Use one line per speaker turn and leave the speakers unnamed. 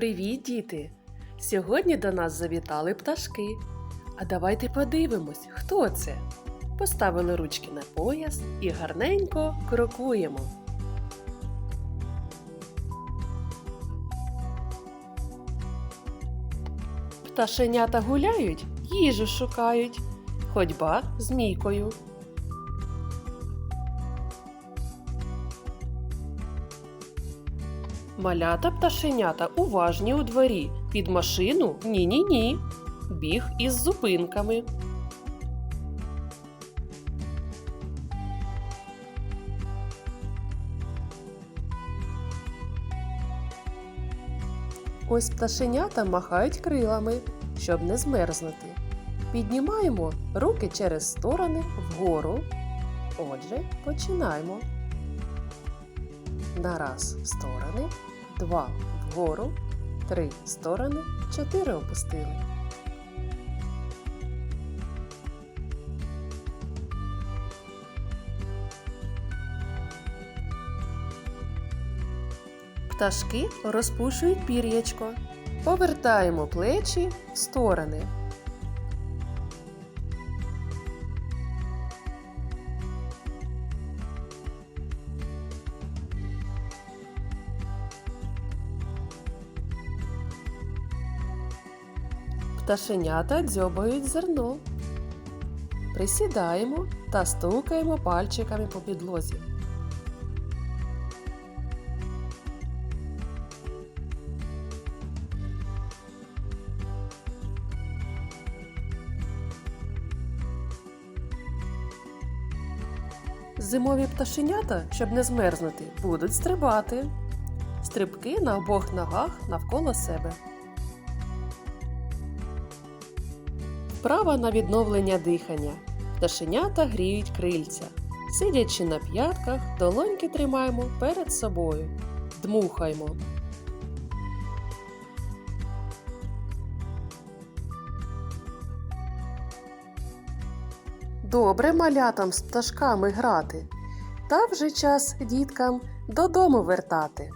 Привіт, діти! Сьогодні до нас завітали пташки. А давайте подивимось, хто це. Поставили ручки на пояс і гарненько крокуємо. Пташенята гуляють, їжу шукають. Ходьба змійкою. Малята пташенята уважні у дворі. Під машину ні-ні-ні. Біг із зупинками. Ось пташенята махають крилами, щоб не змерзнути. Піднімаємо руки через сторони вгору. Отже, починаємо. На раз сторони, два вгору, три сторони, чотири опустили. Пташки розпушують пір'ячко. Повертаємо плечі в сторони. Пташенята дзьобають зерно. Присідаємо та стукаємо пальчиками по підлозі. Зимові пташенята, щоб не змерзнути, будуть стрибати. Стрибки на обох ногах навколо себе. Вправа на відновлення дихання. Пташенята гріють крильця. Сидячи на п'ятках, долоньки тримаємо перед собою. Дмухаймо. Добре малятам з пташками грати. Та вже час діткам додому вертати.